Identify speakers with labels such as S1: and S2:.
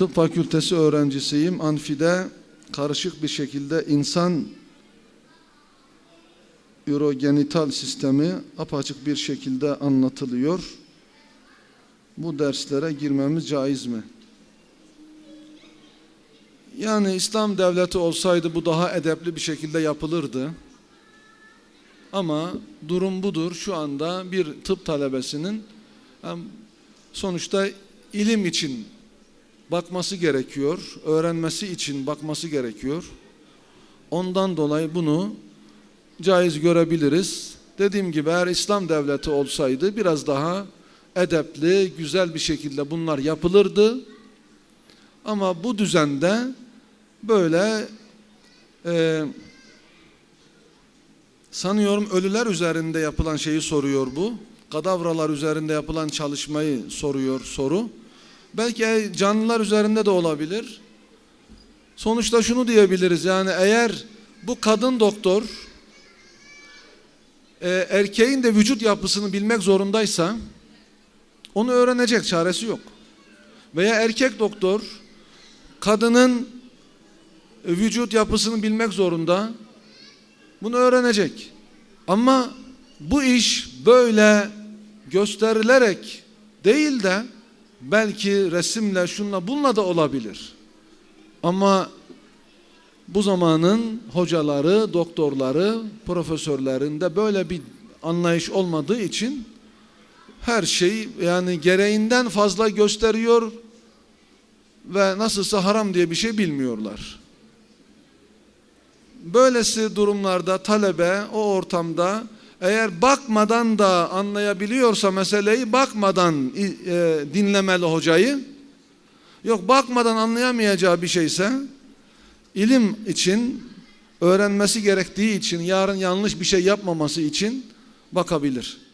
S1: Tıp fakültesi öğrencisiyim. Anfide karışık bir şekilde insan ürogenital sistemi apaçık bir şekilde anlatılıyor. Bu derslere girmemiz caiz mi? Yani İslam devleti olsaydı bu daha edepli bir şekilde yapılırdı. Ama durum budur. Şu anda bir tıp talebesinin sonuçta ilim için bakması gerekiyor, öğrenmesi için bakması gerekiyor. Ondan dolayı bunu caiz görebiliriz. Dediğim gibi eğer İslam devleti olsaydı biraz daha edepli, güzel bir şekilde bunlar yapılırdı. Ama bu düzende böyle e, sanıyorum ölüler üzerinde yapılan şeyi soruyor bu. Kadavralar üzerinde yapılan çalışmayı soruyor soru. Belki canlılar üzerinde de olabilir. Sonuçta şunu diyebiliriz yani eğer bu kadın doktor e, erkeğin de vücut yapısını bilmek zorundaysa onu öğrenecek çaresi yok. Veya erkek doktor kadının e, vücut yapısını bilmek zorunda. Bunu öğrenecek. Ama bu iş böyle gösterilerek değil de belki resimle şunla bununla da olabilir. Ama bu zamanın hocaları, doktorları, profesörlerinde böyle bir anlayış olmadığı için her şey yani gereğinden fazla gösteriyor ve nasılsa haram diye bir şey bilmiyorlar. Böylesi durumlarda talebe o ortamda eğer bakmadan da anlayabiliyorsa meseleyi bakmadan e, dinlemeli hocayı. Yok bakmadan anlayamayacağı bir şeyse ilim için öğrenmesi gerektiği için yarın yanlış bir şey yapmaması için bakabilir.